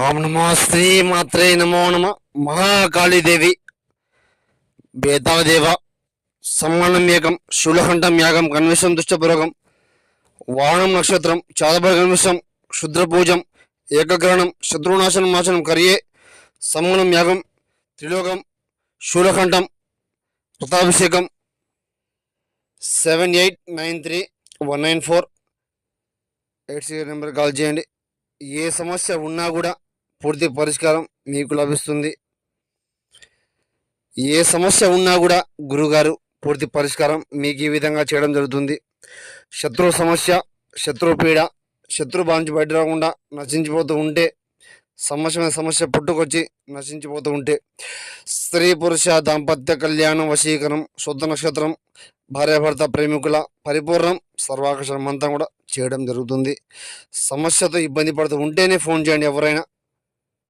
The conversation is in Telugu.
ఓం నమో శ్రీ మాత్రే నమో నమ. మహాకాళీదేవి. బేతాళదేవ సమ్మానం యాగం శూలహంఠం యాగం కన్విషం దుష్టపురగం వాహనం నక్షత్రం చాదపర కన్విషం క్షుద్రపూజం ఏకగ్రహణం శత్రునాశనం నాశనం కరియే సమ్మానం యాగం త్రిలోకం శూలకంఠం కృతాభిషేకం seven eight nine three one nine four. Eight six number call చేయండి. ఏ సమస్య ఉన్నా కూడా పూర్తి పరిష్కారం మీకు లభిస్తుంది. ఏ సమస్య ఉన్నా కూడా గురుగారు పూర్తి పరిష్కారం మీకు ఈ విధంగా చేయడం జరుగుతుంది. శత్రు సమస్య శత్రు పీడ శత్రు బాంచి బయట రాకుండా నశించిపోతూ ఉంటే సమస్య మీద సమస్య పుట్టుకొచ్చి నశించిపోతూ ఉంటే స్త్రీ పురుష దాంపత్య కళ్యాణం వశీకరణం శుద్ధ నక్షత్రం భార్యాభర్త ప్రేమికుల పరిపూర్ణం సర్వాకర్షణం అంతా కూడా చేయడం జరుగుతుంది. సమస్యతో ఇబ్బంది పడుతూ ఉంటేనే ఫోన్ చేయండి ఎవరైనా.